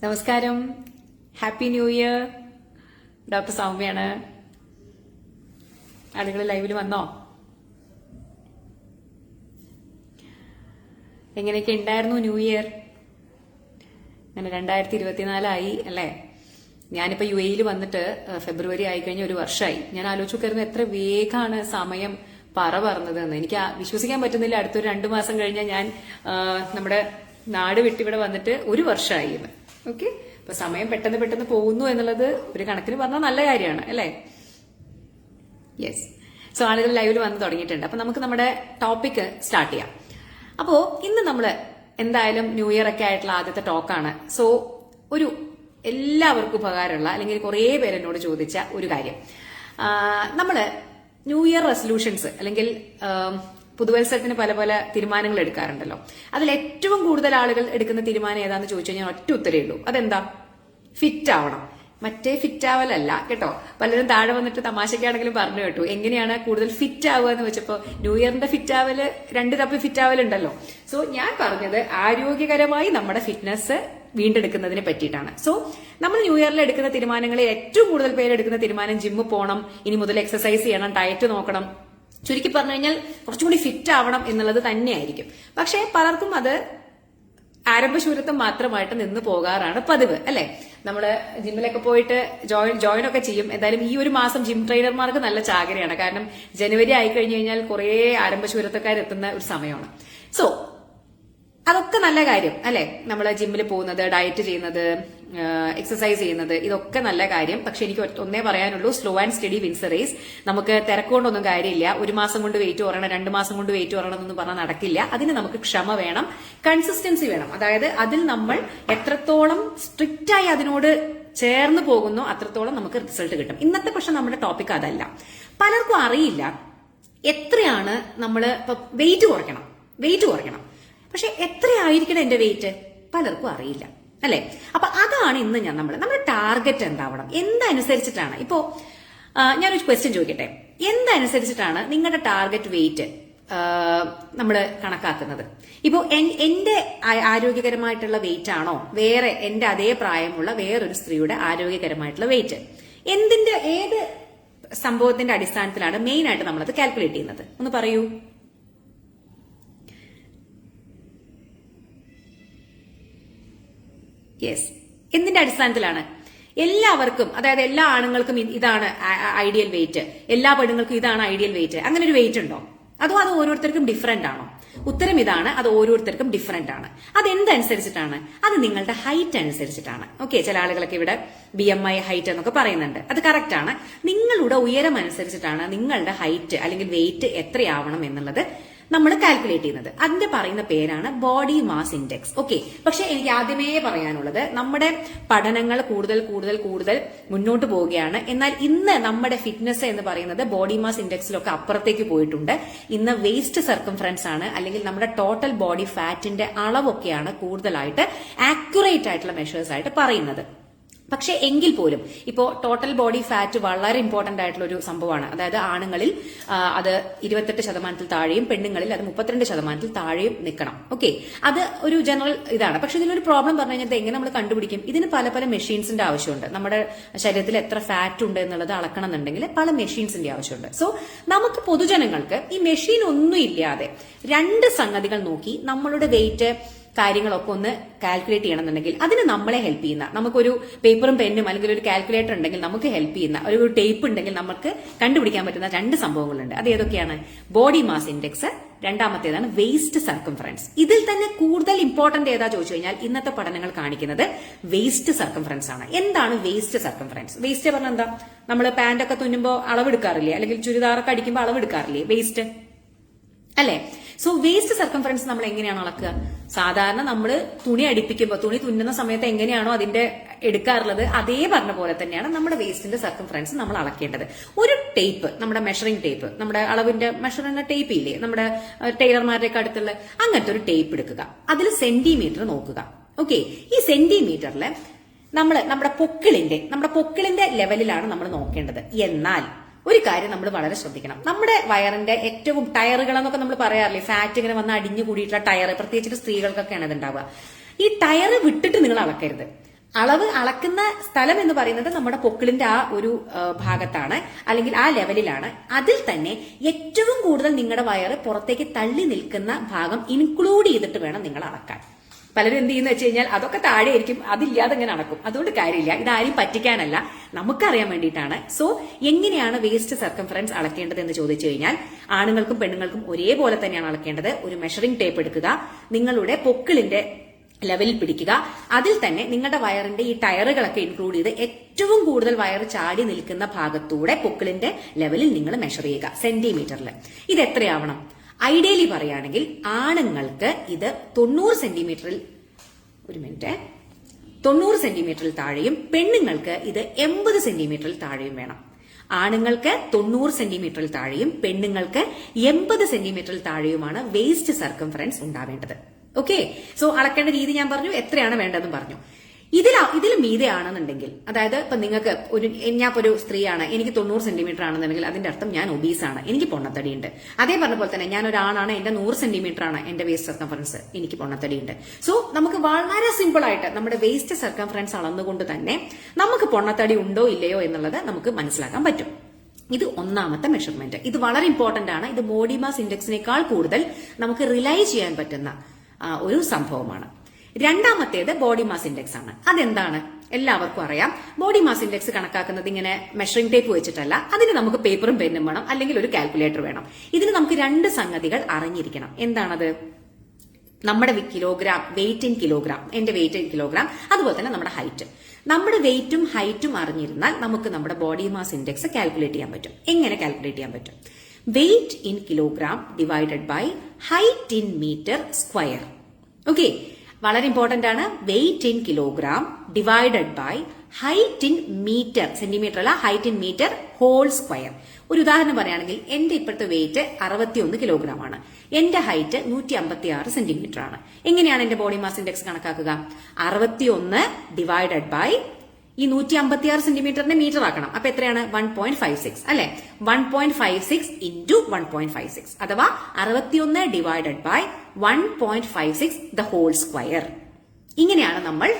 നമസ്കാരം. Happy new year doctor സൗമ്യാണ്. ആളുകൾ ലൈവിൽ വന്നോ? എങ്ങനെയൊക്കെ ഉണ്ടായിരുന്നു ന്യൂ ഇയർ അങ്ങനെ രണ്ടായിരത്തി ഇരുപത്തിനാലായി അല്ലേ? ഞാനിപ്പോ യു എയിൽ വന്നിട്ട് ഫെബ്രുവരി ആയി കഴിഞ്ഞ ഒരു വർഷമായി ഞാൻ ആലോചിക്കായിരുന്നു എത്ര വേഗമാണ് സമയം പറ പറഞ്ഞത് എന്ന് എനിക്ക് വിശ്വസിക്കാൻ പറ്റുന്നില്ല. അടുത്തൊരു രണ്ടു മാസം കഴിഞ്ഞാൽ ഞാൻ നമ്മുടെ നാട് വിട്ടിവിടെ വന്നിട്ട് ഒരു വർഷമായി ഓക്കെ അപ്പൊ സമയം പെട്ടെന്ന് പെട്ടെന്ന് പോകുന്നു എന്നുള്ളത് ഒരു കണക്കിന് പറഞ്ഞാൽ നല്ല കാര്യമാണ് അല്ലേ? യെസ് സോ ആളുകൾ ലൈവിൽ വന്ന് തുടങ്ങിയിട്ടുണ്ട്. അപ്പൊ നമുക്ക് നമ്മുടെ ടോപ്പിക് സ്റ്റാർട്ട് ചെയ്യാം. അപ്പോ ഇന്ന് നമ്മൾ എന്തായാലും ന്യൂ ഇയർ ഒക്കെ ആയിട്ടുള്ള ആദ്യത്തെ ടോക്കാണ് സോ ഒരു എല്ലാവർക്കും ഉപകാരമുള്ള അല്ലെങ്കിൽ കുറേ പേര് എന്നോട് ചോദിച്ച ഒരു കാര്യം. നമ്മൾ ന്യൂ ഇയർ റെസൊല്യൂഷൻസ് അല്ലെങ്കിൽ പുതുവത്സരത്തിന് പല പല തീരുമാനങ്ങൾ എടുക്കാറുണ്ടല്ലോ. അതിൽ ഏറ്റവും കൂടുതൽ ആളുകൾ എടുക്കുന്ന തീരുമാനം ഏതാന്ന് ചോദിച്ചു കഴിഞ്ഞാൽ ഒറ്റ ഉത്തരേ ഉള്ളൂ. അതെന്താ? ഫിറ്റ് ആവണം. മറ്റേ ഫിറ്റ് ആവലല്ല കേട്ടോ? പലരും താഴെ വന്നിട്ട് തമാശക്കാണെങ്കിലും പറഞ്ഞു കേട്ടു. എങ്ങനെയാണ് കൂടുതൽ ഫിറ്റ് ആവുക എന്ന് വെച്ചപ്പോ ന്യൂ ഇയറിന്റെ ഫിറ്റ് ആവൽ രണ്ട് തപ്പ് ഫിറ്റ് ആവലുണ്ടല്ലോ. സോ ഞാൻ പറഞ്ഞത് ആരോഗ്യകരമായി നമ്മുടെ ഫിറ്റ്നസ് വീണ്ടെടുക്കുന്നതിനെ പറ്റിയിട്ടാണ്. സോ നമ്മൾ ന്യൂ ഇയറിൽ എടുക്കുന്ന തീരുമാനങ്ങളിൽ ഏറ്റവും കൂടുതൽ പേര് എടുക്കുന്ന തീരുമാനം ജിമ്മിൽ പോകണം ഇനി മുതൽ എക്സസൈസ് ചെയ്യണം ഡയറ്റ് നോക്കണം ചുരുക്കി പറഞ്ഞു കഴിഞ്ഞാൽ കുറച്ചും കൂടി ഫിറ്റ് ആവണം എന്നുള്ളത് തന്നെയായിരിക്കും. പക്ഷേ പലർക്കും അത് ആരംഭശൂരത്വം മാത്രമായിട്ട് നിന്ന് പോകാറാണ് പതിവ് അല്ലെ? നമ്മൾ ജിമ്മിലൊക്കെ പോയിട്ട് ജോയിൻ ജോയിൻ ഒക്കെ ചെയ്യും. എന്തായാലും ഈ ഒരു മാസം ജിം ട്രെയിനർമാർക്ക് നല്ല ചാകരയാണ്. കാരണം ജനുവരി ആയി കഴിഞ്ഞു കഴിഞ്ഞാൽ കുറെ ആരംഭശൂരത്വക്കാരെത്തുന്ന ഒരു സമയമാണ്. സോ അതൊക്കെ നല്ല കാര്യം അല്ലെ? നമ്മൾ ജിമ്മിൽ പോകുന്നത് ഡയറ്റ് ചെയ്യുന്നത് എക്സസൈസ് ചെയ്യുന്നത്. ഇതൊക്കെ നല്ല കാര്യം. പക്ഷെ എനിക്ക് ഒന്നേ പറയാനുള്ളൂ slow and steady wins race നമുക്ക് തിരക്കുകൊണ്ടൊന്നും കാര്യമില്ല. ഒരു മാസം കൊണ്ട് വെയിറ്റ് കുറയണം രണ്ട് മാസം കൊണ്ട് വെയിറ്റ് കുറയണം എന്ന് പറഞ്ഞാൽ നടക്കില്ല. അതിന് നമുക്ക് ക്ഷമ വേണം കൺസിസ്റ്റൻസി വേണം. അതായത് അതിൽ നമ്മൾ എത്രത്തോളം സ്ട്രിക്റ്റായി അതിനോട് ചേർന്ന് പോകുന്നു അത്രത്തോളം നമുക്ക് റിസൾട്ട് കിട്ടും. ഇന്നത്തെ പക്ഷെ നമ്മുടെ ടോപ്പിക് അതല്ല. പലർക്കും അറിയില്ല എത്രയാണ് നമ്മൾ ഇപ്പൊ വെയിറ്റ് കുറയ്ക്കണം. വെയിറ്റ് കുറയ്ക്കണം. പക്ഷെ എത്രയായിരിക്കണം എന്റെ വെയിറ്റ് പലർക്കും അറിയില്ല. അല്ലെ? അപ്പൊ അതാണ് ഇന്ന് ഞാൻ നമ്മൾ നമ്മുടെ ടാർഗറ്റ് എന്താവണം? എന്തനുസരിച്ചിട്ടാണ്? ഇപ്പോ ഞാനൊരു ക്വസ്റ്റ്യൻ ചോദിക്കട്ടെ? എന്തനുസരിച്ചിട്ടാണ് നിങ്ങളുടെ ടാർഗറ്റ് വെയിറ്റ് നമ്മൾ കണക്കാക്കുന്നത്? ഇപ്പോൾ എന്റെ ആരോഗ്യകരമായിട്ടുള്ള വെയിറ്റ് ആണോ? വേറെ എന്റെ അതേ പ്രായമുള്ള വേറൊരു സ്ത്രീയുടെ ആരോഗ്യകരമായിട്ടുള്ള വെയിറ്റ് എന്തിന്റെ ഏത് സംഭവത്തിന്റെ അടിസ്ഥാനത്തിലാണ് മെയിൻ ആയിട്ട് നമ്മളത് കാൽക്കുലേറ്റ് ചെയ്യുന്നത്? ഒന്ന് പറയൂ. യെസ് എന്തിന്റെ അടിസ്ഥാനത്തിലാണ്? എല്ലാവർക്കും അതായത് എല്ലാ ആണുങ്ങൾക്കും ഇതാണ് ഐഡിയൽ വെയിറ്റ് എല്ലാ പെണ്ണുങ്ങൾക്കും ഇതാണ് ഐഡിയൽ വെയിറ്റ് അങ്ങനെ ഒരു വെയിറ്റ് ഉണ്ടോ? അതോ അത് ഓരോരുത്തർക്കും ഡിഫറെന്റ് ആണോ? ഉത്തരം ഇതാണ് അത് ഓരോരുത്തർക്കും ഡിഫറെന്റ് ആണ്. അത് എന്തനുസരിച്ചിട്ടാണ് അത് നിങ്ങളുടെ ഹൈറ്റ് അനുസരിച്ചിട്ടാണ്. ഓക്കെ ചില ആളുകളൊക്കെ ഇവിടെ ബി എം ഐ ഹൈറ്റ് എന്നൊക്കെ പറയുന്നുണ്ട്. അത് കറക്റ്റ് ആണ്. നിങ്ങളുടെ ഉയരം അനുസരിച്ചിട്ടാണ് നിങ്ങളുടെ ഹൈറ്റ് അല്ലെങ്കിൽ വെയിറ്റ് എത്രയാവണം എന്നുള്ളത് നമ്മൾ കാൽക്കുലേറ്റ് ചെയ്യുന്നത്. അതിന്റെ പറയുന്ന പേരാണ് ബോഡി മാസ് ഇൻഡെക്സ് ഓക്കെ പക്ഷെ എനിക്ക് ആദ്യമേ പറയാനുള്ളത് നമ്മുടെ പഠനങ്ങൾ കൂടുതൽ കൂടുതൽ കൂടുതൽ മുന്നോട്ട് പോവുകയാണ്. എന്നാൽ ഇന്ന് നമ്മുടെ ഫിറ്റ്നസ് എന്ന് പറയുന്നത് ബോഡി മാസ് ഇൻഡെക്സിലൊക്കെ അപ്പുറത്തേക്ക് പോയിട്ടുണ്ട്. ഇന്ന് വേസ്റ്റ് സർക്കംഫറൻസ് ആണ്. അല്ലെങ്കിൽ നമ്മുടെ ടോട്ടൽ ബോഡി ഫാറ്റിന്റെ അളവൊക്കെയാണ് കൂടുതലായിട്ട് ആക്യുറേറ്റ് ആയിട്ടുള്ള മെഷേഴ്സ് ആയിട്ട് പറയുന്നത്. പക്ഷെ എങ്കിൽ പോലും ഇപ്പോ ടോട്ടൽ ബോഡി ഫാറ്റ് വളരെ ഇമ്പോർട്ടന്റ് ആയിട്ടുള്ള ഒരു സംഭവമാണ്. അതായത് ആണുങ്ങളിൽ അത് ഇരുപത്തെട്ട് ശതമാനത്തിൽ താഴെയും പെണ്ണുങ്ങളിൽ അത് മുപ്പത്തിരണ്ട് ശതമാനത്തിൽ താഴെയും നിൽക്കണം. ഓക്കെ അത് ഒരു ജനറൽ ഇതാണ്. പക്ഷെ ഇതിനൊരു പ്രോബ്ലം പറഞ്ഞു കഴിഞ്ഞാൽ എങ്ങനെ നമ്മൾ കണ്ടുപിടിക്കും? ഇതിന് പല പല മെഷീൻസിന്റെ ആവശ്യമുണ്ട്. നമ്മുടെ ശരീരത്തിൽ എത്ര ഫാറ്റ് ഉണ്ട് എന്നുള്ളത് അളക്കണം എന്നുണ്ടെങ്കിൽ പല മെഷീൻസിന്റെ ആവശ്യമുണ്ട്. സോ നമുക്ക് പൊതുജനങ്ങൾക്ക് ഈ മെഷീൻ ഒന്നും ഇല്ലാതെ രണ്ട് സംഗതികൾ നോക്കി നമ്മളുടെ വെയിറ്റ് കാര്യങ്ങളൊക്കെ ഒന്ന് കാൽക്കുലേറ്റ് ചെയ്യണമെന്നുണ്ടെങ്കിൽ അതിന് നമ്മളെ ഹെൽപ്പ് ചെയ്യുന്ന നമുക്കൊരു പേപ്പറും പെന്നും അല്ലെങ്കിൽ ഒരു കാൽക്കുലേറ്റർ ഉണ്ടെങ്കിൽ നമുക്ക് ഹെൽപ്പ് ചെയ്യുന്ന ഒരു ടേപ്പ് ഉണ്ടെങ്കിൽ നമുക്ക് കണ്ടുപിടിക്കാൻ പറ്റുന്ന രണ്ട് സംഭവങ്ങളുണ്ട്. അത് ഏതൊക്കെയാണ്? ബോഡി മാസ് ഇൻഡെക്സ് രണ്ടാമത്തേതാണ് വേസ്റ്റ് സർക്കംഫറൻസ് ഇതിൽ തന്നെ കൂടുതൽ ഇമ്പോർട്ടന്റ് ഏതാ ചോദിച്ചു കഴിഞ്ഞാൽ ഇന്നത്തെ പഠനങ്ങൾ കാണിക്കുന്നത് വേസ്റ്റ് സർക്കംഫറൻസ് ആണ്. എന്താണ് വേസ്റ്റ് സർക്കംഫറൻസ് വേസ്റ്റ് പറഞ്ഞാൽ എന്താ? നമ്മൾ പാന്റൊക്കെ തുന്നുമ്പോൾ അളവെടുക്കാറില്ലേ? അല്ലെങ്കിൽ ചുരിദാറൊക്കെ അടിക്കുമ്പോൾ അളവെടുക്കാറില്ലേ വേസ്റ്റ് അല്ലെ? സോ വേസ്റ്റ് സർക്കംഫറൻസ് നമ്മൾ എങ്ങനെയാണ് അളക്കുക? സാധാരണ നമ്മൾ തുണി അടിപ്പിക്കുമ്പോൾ തുണി തുന്നുന്ന സമയത്ത് എങ്ങനെയാണോ അതിന്റെ എടുക്കാറുള്ളത് അതേ പറഞ്ഞ പോലെ തന്നെയാണ് നമ്മുടെ വേസ്റ്റിന്റെ സർക്കംഫറൻസ് നമ്മൾ അളക്കേണ്ടത്. ഒരു ടേപ്പ് നമ്മുടെ മെഷറിംഗ് ടേപ്പ് നമ്മുടെ അളവിന്റെ മെഷറിംഗ് ടേപ്പ് ഇല്ലേ? നമ്മുടെ ടൈലർമാരുടെ അടുത്തുള്ള അങ്ങനത്തെ ഒരു ടേപ്പ് എടുക്കുക. അതിൽ സെന്റിമീറ്റർ നോക്കുക. ഓക്കെ ഈ സെന്റിമീറ്ററിൽ നമ്മൾ നമ്മുടെ പൊക്കിളിന്റെ നമ്മുടെ പൊക്കിളിന്റെ ലെവലിലാണ് നമ്മൾ നോക്കേണ്ടത്. എന്നാൽ ഒരു കാര്യം നമ്മൾ വളരെ ശ്രദ്ധിക്കണം. നമ്മുടെ വയറിന്റെ ഏറ്റവും ടയറുകൾ എന്നൊക്കെ നമ്മൾ പറയാറില്ലേ? ഫാറ്റ് ഇങ്ങനെ വന്ന് അടിഞ്ഞു കൂടിയിട്ടുള്ള ടയർ പ്രത്യേകിച്ചിട്ട് സ്ത്രീകൾക്കൊക്കെയാണ് ഇത് ഉണ്ടാവുക. ഈ ടയർ വിട്ടിട്ട് നിങ്ങൾ അളക്കരുത്. അളവ് അളക്കുന്ന സ്ഥലം എന്ന് പറയുന്നത് നമ്മുടെ പൊക്കിളിന്റെ ആ ഒരു ഭാഗത്താണ്. അല്ലെങ്കിൽ ആ ലെവലിലാണ്. അതിൽ തന്നെ ഏറ്റവും കൂടുതൽ നിങ്ങളുടെ വയറ് പുറത്തേക്ക് തള്ളി നിൽക്കുന്ന ഭാഗം ഇൻക്ലൂഡ് ചെയ്തിട്ട് വേണം നിങ്ങൾ അളക്കാൻ. പലരും എന്ത് ചെയ്യുന്ന വെച്ച് കഴിഞ്ഞാൽ അതൊക്കെ താഴെ ആയിരിക്കും അതില്ലാതെ ഇങ്ങനെ അടക്കും അതുകൊണ്ട് കാര്യമില്ല. ഇതാരും പറ്റിക്കാനല്ല. നമുക്കറിയാൻ വേണ്ടിയിട്ടാണ്. സോ എങ്ങനെയാണ് വേസ്റ്റ് സർക്കംഫറൻസ് അളക്കേണ്ടത് എന്ന് ചോദിച്ചു കഴിഞ്ഞാൽ ആണുങ്ങൾക്കും പെണ്ണുങ്ങൾക്കും ഒരേപോലെ തന്നെയാണ് അളക്കേണ്ടത്. ഒരു മെഷറിംഗ് ടേപ്പ് എടുക്കുക നിങ്ങളുടെ പൊക്കിളിന്റെ ലെവലിൽ പിടിക്കുക. അതിൽ തന്നെ നിങ്ങളുടെ വയറിന്റെ ഈ ടയറുകളൊക്കെ ഇൻക്ലൂഡ് ചെയ്ത് ഏറ്റവും കൂടുതൽ വയർ ചാടി നിൽക്കുന്ന ഭാഗത്തൂടെ പൊക്കിളിന്റെ ലെവലിൽ നിങ്ങൾ മെഷർ ചെയ്യുക സെന്റിമീറ്ററിൽ ഇത് എത്രയാവണം? ഐഡിയലി പറയുകയാണെങ്കിൽ ആണുങ്ങൾക്ക് ഇത് തൊണ്ണൂറ് സെന്റിമീറ്ററിൽ ഒരു മിനിറ്റ് തൊണ്ണൂറ് സെന്റിമീറ്ററിൽ താഴെയും പെണ്ണുങ്ങൾക്ക് ഇത് എൺപത് സെന്റിമീറ്ററിൽ താഴെയും വേണം. ആണുങ്ങൾക്ക് തൊണ്ണൂറ് സെന്റിമീറ്ററിൽ താഴെയും പെണ്ണുങ്ങൾക്ക് എൺപത് സെന്റിമീറ്ററിൽ താഴെയുമാണ് വേസ്റ്റ് സർക്കംഫറൻസ് ഉണ്ടാവേണ്ടത്. ഓക്കെ സോ അളക്കേണ്ട രീതി ഞാൻ പറഞ്ഞു. എത്രയാണ് വേണ്ടതെന്ന് പറഞ്ഞു. ഇതിൽ ഇതിൽ മീതെ ആണെന്നുണ്ടെങ്കിൽ അതായത് ഇപ്പൊ നിങ്ങൾക്ക് ഒരു ഞാൻ ഒരു സ്ത്രീയാണ് എനിക്ക് തൊണ്ണൂറ് സെന്റിമീറ്റർ ആണെന്നുണ്ടെങ്കിൽ അതിന്റെ അർത്ഥം ഞാൻ ഒബീസ് ആണ് എനിക്ക് പൊണ്ണത്തടിയുണ്ട്. അതേ പറഞ്ഞ പോലെ തന്നെ ഞാൻ ഒരാണാണ് എന്റെ നൂറ് സെന്റിമീറ്റർ ആണ് എന്റെ വേസ്റ്റ് സർക്കംഫറൻസ് എനിക്ക് പൊണ്ണത്തടിയുണ്ട്. സോ നമുക്ക് വളരെ സിമ്പിൾ ആയിട്ട് നമ്മുടെ വേസ്റ്റ് സർക്കംഫറൻസ് അളന്നുകൊണ്ട് തന്നെ നമുക്ക് പൊണ്ണത്തടി ഉണ്ടോ ഇല്ലയോ എന്നുള്ളത് നമുക്ക് മനസ്സിലാക്കാൻ പറ്റും. ഇത് ഒന്നാമത്തെ മെഷർമെന്റ് ഇത് വളരെ ഇമ്പോർട്ടന്റ് ആണ്. ഇത് ബോഡി മാസ് ഇൻഡെക്സിനേക്കാൾ കൂടുതൽ നമുക്ക് റിലൈ ചെയ്യാൻ പറ്റുന്ന ഒരു സംഭവമാണ്. രണ്ടാമത്തേത് ബോഡി മാസ് ഇൻഡെക്സ് ആണ്. അതെന്താണ്? എല്ലാവർക്കും അറിയാം. ബോഡി മാസ് ഇൻഡെക്സ് കണക്കാക്കുന്നത് ഇങ്ങനെ മെഷറിംഗ് ടേപ്പ് വെച്ചിട്ടല്ല. അതിന് നമുക്ക് പേപ്പറും പെന്നും വേണം. അല്ലെങ്കിൽ ഒരു കാൽക്കുലേറ്റർ വേണം. ഇതിന് നമുക്ക് രണ്ട് സംഗതികൾ അറിഞ്ഞിരിക്കണം. എന്താണത്? നമ്മുടെ കിലോഗ്രാം വെയിറ്റ് ഇൻ കിലോഗ്രാം എന്റെ വെയിറ്റ് ഇൻ കിലോഗ്രാം അതുപോലെ തന്നെ നമ്മുടെ ഹൈറ്റ് നമ്മുടെ വെയിറ്റും ഹൈറ്റും അറിഞ്ഞിരുന്നാൽ നമുക്ക് നമ്മുടെ ബോഡി മാസ് ഇൻഡെക്സ് കാൽക്കുലേറ്റ് ചെയ്യാൻ പറ്റും. എങ്ങനെ കാൽക്കുലേറ്റ് ചെയ്യാൻ പറ്റും? Weight in kilogram divided by height in metre square okay വളരെ ഇമ്പോർട്ടന്റ് ആണ്. Weight in kilogram divided by height in metre centimetre അല്ല height in metre whole square ഒരു ഉദാഹരണം പറയുകയാണെങ്കിൽ എന്റെ ഇപ്പോഴത്തെ വെയിറ്റ് അറുപത്തിയൊന്ന് കിലോഗ്രാം ആണ്. എന്റെ ഹൈറ്റ് നൂറ്റി അമ്പത്തി ആറ് സെന്റിമീറ്റർ ആണ്. എങ്ങനെയാണ് എന്റെ ബോഡി മാസ് ഇൻഡെക്സ് കണക്കാക്കുക? അറുപത്തിയൊന്ന് ഡിവൈഡഡ് ബൈ ഈ നൂറ്റി അമ്പത്തി ആറ് സെന്റിമീറ്ററിന്റെ മീറ്റർ ആക്കണം. അപ്പൊ എത്രയാണ്? വൺ പോയിന്റ് ഫൈവ് സിക്സ് അല്ലെ? One point five six into one point five six അഥവാ അറുപത്തിയൊന്ന് divided by one point five six the whole square ഇങ്ങനെയാണ് നമ്മൾ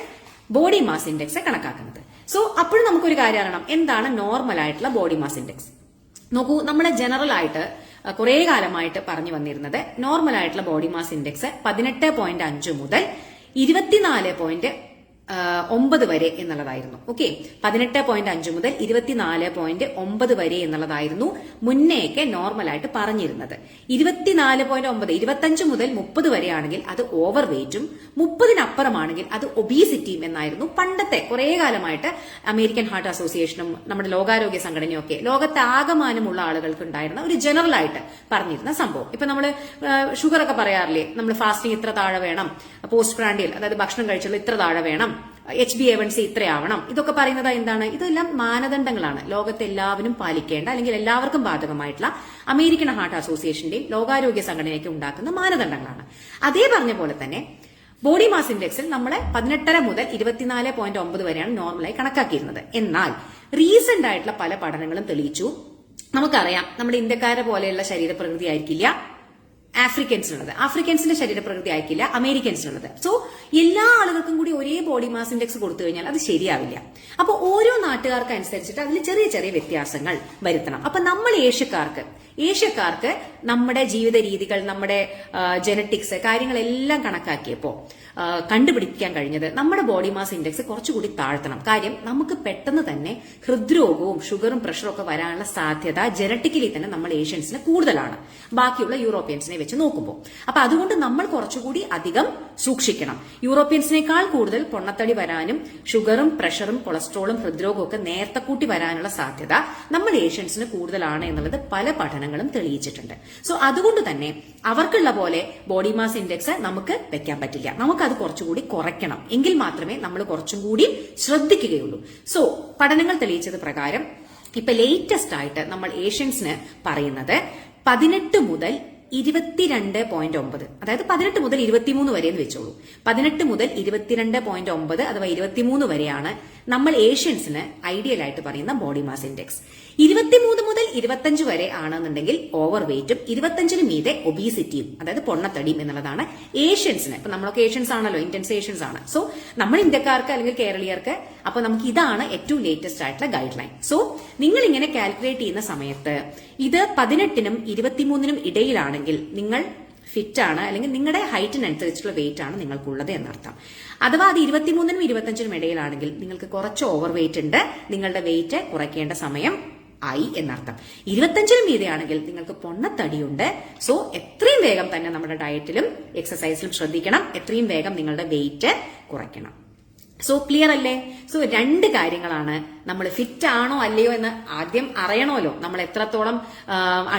ബോഡി മാസ് ഇൻഡെക്സ് കണക്കാക്കുന്നത്. സോ അപ്പോഴും നമുക്കൊരു കാര്യം അറിയണം. എന്താണ് നോർമൽ ആയിട്ടുള്ള ബോഡി മാസ് ഇൻഡെക്സ് നോക്കൂ നമ്മളെ ജനറൽ ആയിട്ട് കുറെ കാലമായിട്ട് പറഞ്ഞു വന്നിരുന്നത് നോർമൽ ആയിട്ടുള്ള ബോഡി മാസ് ഇൻഡെക്സ് പതിനെട്ട് പോയിന്റ് അഞ്ച് മുതൽ ഇരുപത്തിനാല് പോയിന്റ് ഒമ്പത് വരെ എന്നുള്ളതായിരുന്നു. ഓക്കെ പതിനെട്ട് പോയിന്റ് അഞ്ച് മുതൽ ഇരുപത്തിനാല് പോയിന്റ് ഒമ്പത് വരെ എന്നുള്ളതായിരുന്നു മുന്നേയൊക്കെ നോർമലായിട്ട് പറഞ്ഞിരുന്നത്. ഇരുപത്തിനാല് പോയിന്റ് ഒമ്പത് ഇരുപത്തഞ്ച് മുതൽ മുപ്പത് വരെ ആണെങ്കിൽ അത് ഓവർ വെയിറ്റും മുപ്പതിനപ്പുറമാണെങ്കിൽ അത് ഒബീസിറ്റിയും എന്നായിരുന്നു പണ്ടത്തെ കുറെ കാലമായിട്ട് അമേരിക്കൻ ഹാർട്ട് അസോസിയേഷനും നമ്മുടെ ലോകാരോഗ്യ സംഘടനയും ഒക്കെ ലോകത്തെ ആകമാനമുള്ള ആളുകൾക്ക് ഉണ്ടായിരുന്ന ഒരു ജനറൽ ആയിട്ട് പറഞ്ഞിരുന്ന സംഭവം. ഇപ്പൊ നമ്മൾ ഷുഗർ ഒക്കെ പറയാറില്ലേ? നമ്മൾ ഫാസ്റ്റിംഗ് ഇത്ര താഴെ വേണം പോസ്റ്റ് പ്രാൻഡിയൽ അതായത് ഭക്ഷണം കഴിച്ചുള്ള ഇത്ര താഴെ വേണം H B A one C ഇത്രയാവണം. ഇതൊക്കെ പറയുന്നത് എന്താണ്? ഇതെല്ലാം മാനദണ്ഡങ്ങളാണ്. ലോകത്തെ എല്ലാവരും പാലിക്കേണ്ട അല്ലെങ്കിൽ എല്ലാവർക്കും ബാധകമായിട്ടുള്ള അമേരിക്കൻ ഹാർട്ട് അസോസിയേഷന്റെയും ലോകാരോഗ്യ സംഘടനയ്ക്ക് ഉണ്ടാക്കുന്ന മാനദണ്ഡങ്ങളാണ്. അതേ പറഞ്ഞ പോലെ തന്നെ ബോഡി മാസ് ഇൻഡെക്സിൽ നമ്മളെ പതിനെട്ടര മുതൽ ഇരുപത്തിനാല് പോയിന്റ് ഒമ്പത് വരെയാണ് നോർമലായി കണക്കാക്കിയിരുന്നത്. എന്നാൽ റീസെന്റ് ആയിട്ടുള്ള പല പഠനങ്ങളും തെളിയിച്ചു. നമുക്കറിയാം നമ്മുടെ ഇന്ത്യക്കാരെ പോലെയുള്ള ശരീരപ്രകൃതി ആയിരിക്കില്ല ആഫ്രിക്കൻസിനുള്ളത് ആഫ്രിക്കൻസിന്റെ ശരീരപ്രകൃതി ആയിരിക്കില്ല അമേരിക്കൻസിനുള്ളത് സോ എല്ലാ ആളുകൾക്കും കൂടി ഒരേ ബോഡി മാസ് ഇൻഡെക്സ് കൊടുത്തു കഴിഞ്ഞാൽ അത് ശരിയാവില്ല. അപ്പൊ ഓരോ നാട്ടുകാർക്ക് അനുസരിച്ചിട്ട് അതിൽ ചെറിയ ചെറിയ വ്യത്യാസങ്ങൾ വരുത്തണം. അപ്പൊ നമ്മൾ ഏഷ്യക്കാർക്ക് ഏഷ്യക്കാർക്ക് നമ്മുടെ ജീവിത രീതികൾ നമ്മുടെ ജനറ്റിക്സ് കാര്യങ്ങളെല്ലാം കണക്കാക്കിയപ്പോ കണ്ടുപിടിക്കാൻ കഴിഞ്ഞത് നമ്മുടെ ബോഡി മാസ് ഇൻഡെക്സ് കുറച്ചുകൂടി താഴ്ത്തണം. കാര്യം നമുക്ക് പെട്ടെന്ന് തന്നെ ഹൃദ്രോഗവും ഷുഗറും പ്രഷറും ഒക്കെ വരാനുള്ള സാധ്യത ജനറ്റിക്കലി തന്നെ നമ്മൾ ഏഷ്യൻസിന് കൂടുതലാണ്. ബാക്കിയുള്ള യൂറോപ്യൻസിനെ വെച്ച് നോക്കുമ്പോൾ അപ്പൊ അതുകൊണ്ട് നമ്മൾ കുറച്ചുകൂടി അധികം സൂക്ഷിക്കണം. യൂറോപ്യൻസിനേക്കാൾ കൂടുതൽ പൊണ്ണത്തടി വരാനും ഷുഗറും പ്രഷറും കൊളസ്ട്രോളും ഹൃദ്രോഗവും ഒക്കെ നേരത്തെ കൂട്ടി വരാനുള്ള സാധ്യത നമ്മൾ ഏഷ്യൻസിന് കൂടുതലാണ് എന്നുള്ളത് പല പഠനങ്ങളും തെളിയിച്ചിട്ടുണ്ട്. സോ അതുകൊണ്ട് തന്നെ അവർക്കുള്ള പോലെ ബോഡി മാസ് ഇൻഡെക്സ് നമുക്ക് വെക്കാൻ പറ്റില്ല. നമുക്കത് കുറച്ചുകൂടി കുറയ്ക്കണം. എങ്കിൽ മാത്രമേ നമ്മൾ കുറച്ചും കൂടി ശ്രദ്ധിക്കുകയുള്ളൂ. സോ പഠനങ്ങൾ തെളിയിച്ചത് പ്രകാരം ഇപ്പൊ ലേറ്റസ്റ്റ് ആയിട്ട് നമ്മൾ ഏഷ്യൻസിന് പറയുന്നത് പതിനെട്ട് മുതൽ ഇരുപത്തിരണ്ട് പോയിന്റ് ഒമ്പത്. അതായത് പതിനെട്ട് മുതൽ ഇരുപത്തിമൂന്ന് വരെ എന്ന് വെച്ചോളൂ. പതിനെട്ട് മുതൽ ഇരുപത്തിരണ്ട് പോയിന്റ് ഒമ്പത് അഥവാ ഇരുപത്തിമൂന്ന് വരെയാണ് നമ്മൾ ഏഷ്യൻസിന് ഐഡിയൽ ആയിട്ട് പറയുന്ന ബോഡി മാസ് ഇൻഡെക്സ് ഇരുപത്തിമൂന്ന് മുതൽ ഇരുപത്തഞ്ച് വരെ ആണെന്നുണ്ടെങ്കിൽ ഓവർ വെയിറ്റും ഇരുപത്തഞ്ചിന് മീതെ ഒബീസിറ്റിയും അതായത് പൊണ്ണത്തടിയും എന്നുള്ളതാണ് ഏഷ്യൻസിന് ഇപ്പൊ നമ്മളൊക്കെ ഏഷ്യൻസ് ആണല്ലോ ഇന്ത്യൻസ് ഏഷ്യൻസ് ആണ്. സോ നമ്മൾ ഇന്ത്യക്കാർക്ക് അല്ലെങ്കിൽ കേരളീയർക്ക് അപ്പൊ നമുക്ക് ഇതാണ് ഏറ്റവും ലേറ്റസ്റ്റ് ആയിട്ടുള്ള ഗൈഡ് ലൈൻ സോ നിങ്ങൾ ഇങ്ങനെ കാൽക്കുലേറ്റ് ചെയ്യുന്ന സമയത്ത് ഇത് പതിനെട്ടിനും ഇരുപത്തിമൂന്നിനും ഇടയിലാണെങ്കിൽ നിങ്ങൾ ഫിറ്റ് ആണ് അല്ലെങ്കിൽ നിങ്ങളുടെ ഹൈറ്റിനനുസരിച്ചുള്ള വെയിറ്റ് ആണ് നിങ്ങൾക്കുള്ളത് എന്നർത്ഥം. അഥവാ അത് ഇരുപത്തിമൂന്നിനും ഇരുപത്തഞ്ചിനും ഇടയിലാണെങ്കിൽ നിങ്ങൾക്ക് കുറച്ച് ഓവർ വെയിറ്റ് ഉണ്ട് നിങ്ങളുടെ വെയിറ്റ് കുറയ്ക്കേണ്ട സമയം ആയി എന്നർത്ഥം. ഇരുപത്തഞ്ചിനും മീതെയാണെങ്കിൽ നിങ്ങൾക്ക് പൊണ്ണത്തടിയുണ്ട്. സോ എത്രയും വേഗം തന്നെ നമ്മുടെ ഡയറ്റിലും എക്സസൈസിലും ശ്രദ്ധിക്കണം. എത്രയും വേഗം നിങ്ങളുടെ വെയിറ്റ് കുറയ്ക്കണം. സോ ക്ലിയർ അല്ലേ? സോ രണ്ട് കാര്യങ്ങളാണ് നമ്മൾ ഫിറ്റ് ആണോ അല്ലയോ എന്ന് ആദ്യം അറിയണമല്ലോ. നമ്മൾ എത്രത്തോളം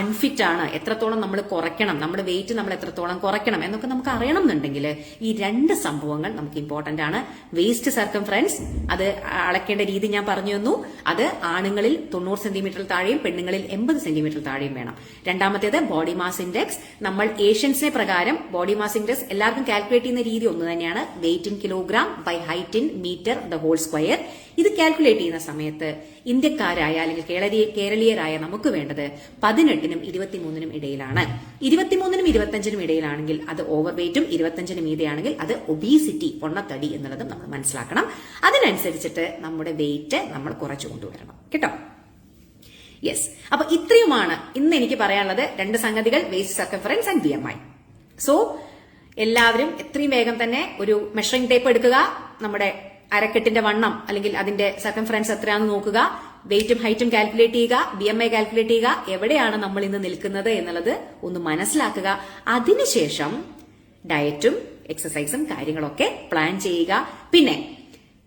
അൺഫിറ്റ് ആണ് എത്രത്തോളം നമ്മൾ കുറയ്ക്കണം നമ്മുടെ വെയിറ്റ് നമ്മൾ എത്രത്തോളം കുറയ്ക്കണം എന്നൊക്കെ നമുക്ക് അറിയണം എന്നുണ്ടെങ്കിൽ ഈ രണ്ട് സംഭവങ്ങൾ നമുക്ക് ഇമ്പോർട്ടന്റ് ആണ്. വേസ്റ്റ് ഫ്രണ്ട്സ് അത് അളക്കേണ്ട രീതി ഞാൻ പറഞ്ഞു തന്നു. അത് ആണുങ്ങളിൽ തൊണ്ണൂറ് സെന്റിമീറ്റർ താഴെയും പെണ്ണുങ്ങളിൽ എൺപത് സെന്റിമീറ്റർ താഴെയും വേണം. രണ്ടാമത്തേത് ബോഡി മാസ് ഇൻഡെക്സ് നമ്മൾ ഏഷ്യൻസിനെ പ്രകാരം ബോഡി മാസ് ഇൻഡെക്സ് എല്ലാവർക്കും കാൽക്കുലേറ്റ് ചെയ്യുന്ന രീതി ഒന്ന് തന്നെയാണ്. Weight in kilogram by height in metre the whole square ഇത് കാൽക്കുലേറ്റ് ചെയ്യുന്ന സമയത്ത് ഇന്ത്യക്കാരായ അല്ലെങ്കിൽ കേരളീയ കേരളീയരായ നമുക്ക് വേണ്ടത് പതിനെട്ടിനും ഇരുപത്തിമൂന്നിനും ഇടയിലാണ്. ഇരുപത്തിമൂന്നിനും ഇരുപത്തഞ്ചിനും ഇടയിലാണെങ്കിൽ അത് ഓവർ വെയിറ്റും ഇരുപത്തഞ്ചിനും മീതെയാണെങ്കിൽ അത് ഒബീസിറ്റി പൊണ്ണത്തടി എന്നുള്ളതും നമ്മൾ മനസ്സിലാക്കണം. അതിനനുസരിച്ചിട്ട് നമ്മുടെ വെയിറ്റ് നമ്മൾ കുറച്ചു കൊണ്ടുവരണം. കേട്ടോ? യെസ് അപ്പൊ ഇത്രയുമാണ് ഇന്ന് എനിക്ക് പറയാനുള്ളത് രണ്ട് സംഗതികൾ waist circumference and B M I so എല്ലാവരും എത്രയും വേഗം തന്നെ ഒരു മെഷറിംഗ് ടേപ്പ് എടുക്കുക. നമ്മുടെ അരക്കെട്ടിന്റെ വണ്ണം അല്ലെങ്കിൽ അതിന്റെ സർക്കംഫറൻസ് എത്രയാണെന്ന് നോക്കുക. വെയിറ്റും ഹൈറ്റും കാൽക്കുലേറ്റ് ചെയ്യുക. ബി എം ഐ കാൽക്കുലേറ്റ് ചെയ്യുക. എവിടെയാണ് നമ്മൾ ഇന്ന് നിൽക്കുന്നത് എന്നുള്ളത് ഒന്ന് മനസ്സിലാക്കുക. അതിനുശേഷം ഡയറ്റും എക്സസൈസും കാര്യങ്ങളൊക്കെ പ്ലാൻ ചെയ്യുക. പിന്നെ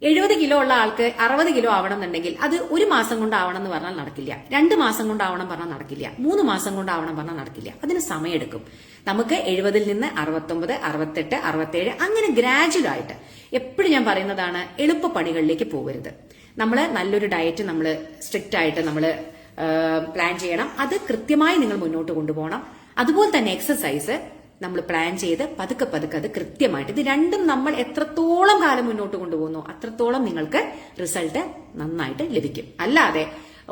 എഴുപത് കിലോ ഉള്ള ആൾക്ക് അറുപത് കിലോ ആവണം എന്നുണ്ടെങ്കിൽ അത് ഒരു മാസം കൊണ്ടാവണം എന്ന് പറഞ്ഞാൽ നടക്കില്ല. രണ്ട് മാസം കൊണ്ടാവണം പറഞ്ഞാൽ നടക്കില്ല. മൂന്ന് മാസം കൊണ്ടാവണം പറഞ്ഞാൽ നടക്കില്ല. അതിന് സമയമെടുക്കും. നമുക്ക് എഴുപതിൽ നിന്ന് അറുപത്തൊമ്പത് അറുപത്തെട്ട് അറുപത്തേഴ് അങ്ങനെ ഗ്രാജുവൽ ആയിട്ട് എപ്പോഴും ഞാൻ പറയുന്നതാണ് എളുപ്പ പണികളിലേക്ക് പോകരുത്. നമ്മൾ നല്ലൊരു ഡയറ്റ് നമ്മൾ സ്ട്രിക്റ്റ് ആയിട്ട് നമ്മൾ പ്ലാൻ ചെയ്യണം. അത് കൃത്യമായി നിങ്ങൾ മുന്നോട്ട് കൊണ്ടുപോകണം. അതുപോലെ തന്നെ എക്സസൈസ് നമ്മൾ പ്ലാൻ ചെയ്ത് പതുക്കെ പതുക്കെ അത് കൃത്യമായിട്ട് ഇത് രണ്ടും നമ്മൾ എത്രത്തോളം കാലം മുന്നോട്ട് കൊണ്ടുപോകുന്നു അത്രത്തോളം നിങ്ങൾക്ക് റിസൾട്ട് നന്നായിട്ട് ലഭിക്കും. അല്ലാതെ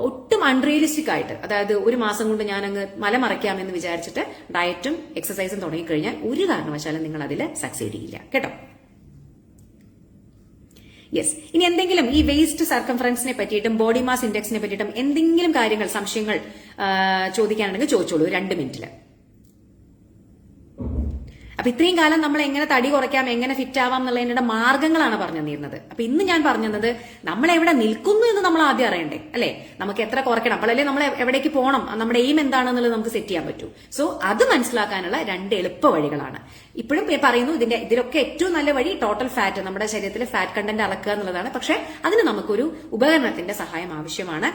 ഒട്ടും അൺറിയലിസ്റ്റിക് ആയിട്ട് അതായത് ഒരു മാസം കൊണ്ട് ഞാൻ അങ്ങ് മല മറയ്ക്കാമെന്ന് വിചാരിച്ചിട്ട് ഡയറ്റും എക്സസൈസും തുടങ്ങിക്കഴിഞ്ഞാൽ ഒരു കാരണവശാലും നിങ്ങൾ അതിൽ സക്സീഡ് ചെയ്യില്ല. കേട്ടോ? യെസ് ഇനി എന്തെങ്കിലും ഈ വേസ്റ്റ് സർക്കംഫറൻസിനെ പറ്റിയിട്ടും ബോഡി മാസ് ഇൻഡെക്സിനെ പറ്റിയിട്ടും എന്തെങ്കിലും കാര്യങ്ങൾ സംശയങ്ങൾ ചോദിക്കാനുണ്ടെങ്കിൽ ചോദിച്ചോളൂ. രണ്ട് മിനിറ്റിൽ അപ്പൊ ഇത്രയും കാലം നമ്മൾ എങ്ങനെ തടി കുറയ്ക്കാം എങ്ങനെ ഫിറ്റ് ആവാം എന്നുള്ളതിന്റെ മാർഗങ്ങളാണ് പറഞ്ഞു തന്നിരുന്നത്. അപ്പൊ ഇന്ന് ഞാൻ പറഞ്ഞത് നമ്മൾ എവിടെ നിൽക്കുന്നു എന്ന് നമ്മൾ ആദ്യം അറിയണ്ടേ അല്ലെ? നമുക്ക് എത്ര കുറയ്ക്കണം? അപ്പോഴല്ലേ നമ്മൾ എവിടേക്ക് പോകണം? നമ്മുടെ എയിം എന്താണെന്നുള്ളത് നമുക്ക് സെറ്റ് ചെയ്യാൻ പറ്റൂ. സോ അത് മനസ്സിലാക്കാനുള്ള രണ്ട് എളുപ്പ വഴികളാണ്. ഇപ്പോഴും പറയുന്നു ഇതിന്റെ ഇതിലൊക്കെ ഏറ്റവും നല്ല വഴി ടോട്ടൽ ഫാറ്റ് നമ്മുടെ ശരീരത്തിലെ ഫാറ്റ് കണ്ടന്റ് അളക്കുക എന്നുള്ളതാണ്. പക്ഷെ അതിന് നമുക്കൊരു ഉപകരണത്തിന്റെ സഹായം ആവശ്യമാണ്.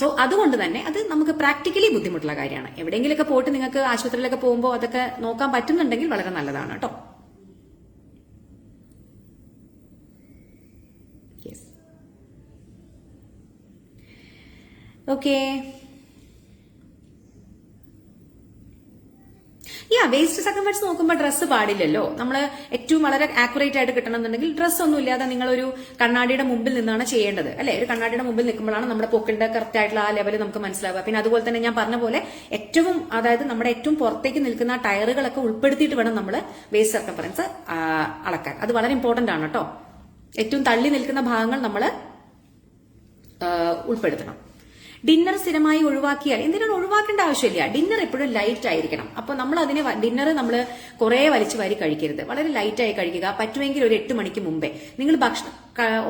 സോ അതുകൊണ്ട് തന്നെ അത് നമുക്ക് പ്രാക്ടിക്കലി ബുദ്ധിമുട്ടുള്ള കാര്യമാണ്. എവിടെയെങ്കിലൊക്കെ പോയിട്ട് നിങ്ങൾക്ക് ആശുപത്രിയിലൊക്കെ പോകുമ്പോൾ അതൊക്കെ നോക്കാൻ പറ്റുന്നുണ്ടെങ്കിൽ വളരെ നല്ലതാണ് കേട്ടോ. ഓക്കേ യാ വേസ്റ്റ് സർക്കംഫറൻസ് നോക്കുമ്പോൾ ഡ്രസ്സ് പാടില്ലല്ലോ. നമ്മൾ ഏറ്റവും വളരെ ആക്യുറേറ്റ് ആയിട്ട് കിട്ടണമെന്നുണ്ടെങ്കിൽ ഡ്രസ്സ് ഒന്നും ഇല്ലാതെ നിങ്ങളൊരു കണ്ണാടിയുടെ മുമ്പിൽ നിന്നാണ് ചെയ്യേണ്ടത്. അല്ലെ? ഒരു കണ്ണാടിയുടെ മുമ്പിൽ നിൽക്കുമ്പോഴാണ് നമ്മുടെ പൊക്കിന്റെ കറക്റ്റ് ആയിട്ടുള്ള ആ ലെവൽ നമുക്ക് മനസ്സിലാവുക. പിന്നെ അതുപോലെ തന്നെ ഞാൻ പറഞ്ഞ പോലെ ഏറ്റവും അതായത് നമ്മുടെ ഏറ്റവും പുറത്തേക്ക് നിൽക്കുന്ന ടയറുകളൊക്കെ ഉൾപ്പെടുത്തിയിട്ട് വേണം നമ്മൾ വേസ്റ്റ് സർക്കംഫറൻസ് അളക്കാൻ. അത് വളരെ ഇമ്പോർട്ടന്റ് ആണ് കേട്ടോ. ഏറ്റവും തള്ളി നിൽക്കുന്ന ഭാഗങ്ങൾ നമ്മൾ ഉൾപ്പെടുത്തണം. ഡിന്നർ സ്ഥിരമായി ഒഴിവാക്കിയാൽ എന്തിനാണ് ഒഴിവാക്കേണ്ട ആവശ്യമില്ല. ഡിന്നർ എപ്പോഴും ലൈറ്റ് ആയിരിക്കണം. അപ്പൊ നമ്മൾ അതിനെ ഡിന്നർ നമ്മൾ കുറെ വലിച്ചു വാരി കഴിക്കരുത്. വളരെ ലൈറ്റ് ആയി കഴിക്കുക. പറ്റുമെങ്കിൽ ഒരു എട്ട് മണിക്ക് മുമ്പേ. നിങ്ങൾ ഭക്ഷണം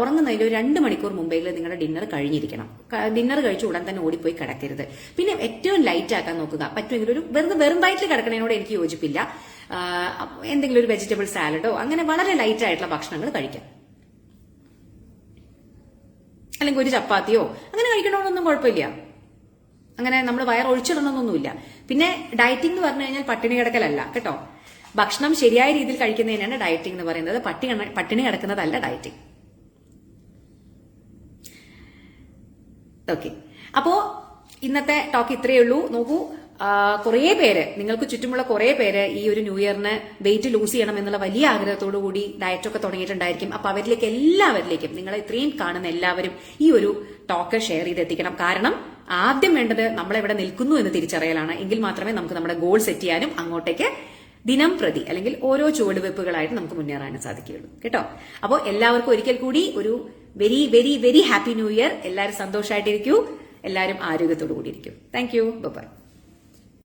ഉറങ്ങുന്നതിൽ ഒരു രണ്ട് മണിക്കൂർ മുമ്പെങ്കിലും നിങ്ങളുടെ ഡിന്നർ കഴിഞ്ഞിരിക്കണം. ഡിന്നർ കഴിച്ച് ഉടൻ തന്നെ ഓടിപ്പോയി കിടക്കരുത്. പിന്നെ ഏറ്റവും ലൈറ്റ് ആക്കാൻ നോക്കുക. പറ്റുമെങ്കിൽ ഒരു വെറുതെ വെറും വയറ്റിൽ കിടക്കണതിനോട് എനിക്ക് യോജിപ്പില്ല. എന്തെങ്കിലും ഒരു വെജിറ്റബിൾ സാലഡോ അങ്ങനെ വളരെ ലൈറ്റ് ആയിട്ടുള്ള ഭക്ഷണങ്ങൾ കഴിക്കാം. അല്ലെങ്കിൽ ഒരു ചപ്പാത്തിയോ അങ്ങനെ കഴിക്കണമെന്നൊന്നും കുഴപ്പമില്ല. അങ്ങനെ നമ്മൾ വയർ ഒഴിച്ചിടണമെന്നൊന്നുമില്ല പിന്നെ ഡയറ്റിംഗ് എന്ന് പറഞ്ഞു കഴിഞ്ഞാൽ പട്ടിണി കിടക്കലല്ല കേട്ടോ. ഭക്ഷണം ശരിയായ രീതിയിൽ കഴിക്കുന്നതിനാണ് ഡയറ്റിംഗ് എന്ന് പറയുന്നത്. പട്ടി പട്ടിണി കിടക്കുന്നതല്ല ഡയറ്റിംഗ് ഓക്കെ അപ്പോ ഇന്നത്തെ ടോക്ക് ഇത്രയേ ഉള്ളൂ. നോക്കൂ കുറേ പേര് നിങ്ങൾക്ക് ചുറ്റുമുള്ള കുറേ പേര് ഈ ഒരു ന്യൂ ഇയറിന് വെയിറ്റ് ലൂസ് ചെയ്യണം എന്നുള്ള വലിയ ആഗ്രഹത്തോടു കൂടി ഡയറ്റൊക്കെ തുടങ്ങിയിട്ടുണ്ടായിരിക്കും. അപ്പൊ അവരിലേക്ക് എല്ലാവരിലേക്കും നിങ്ങൾ ഇത്രയും കാണുന്ന എല്ലാവരും ഈ ഒരു ടോക്ക് ഷെയർ ചെയ്ത് എത്തിക്കണം കാരണം ആദ്യം വേണ്ടത് നമ്മൾ എവിടെ നിൽക്കുന്നു എന്ന് തിരിച്ചറിയലാണ്. എങ്കിൽ മാത്രമേ നമുക്ക് നമ്മുടെ ഗോൾ സെറ്റ് ചെയ്യാനും അങ്ങോട്ടേക്ക് ദിനം പ്രതി അല്ലെങ്കിൽ ഓരോ ചുവടുവെപ്പുകളായിട്ട് നമുക്ക് മുന്നേറാനും സാധിക്കുകയുള്ളൂ. കേട്ടോ? അപ്പോൾ എല്ലാവർക്കും ഒരിക്കൽ കൂടി ഒരു very very very happy new year എല്ലാവരും സന്തോഷമായിട്ടിരിക്കൂ എല്ലാവരും ആരോഗ്യത്തോടു കൂടി ഇരിക്കും. Thank you by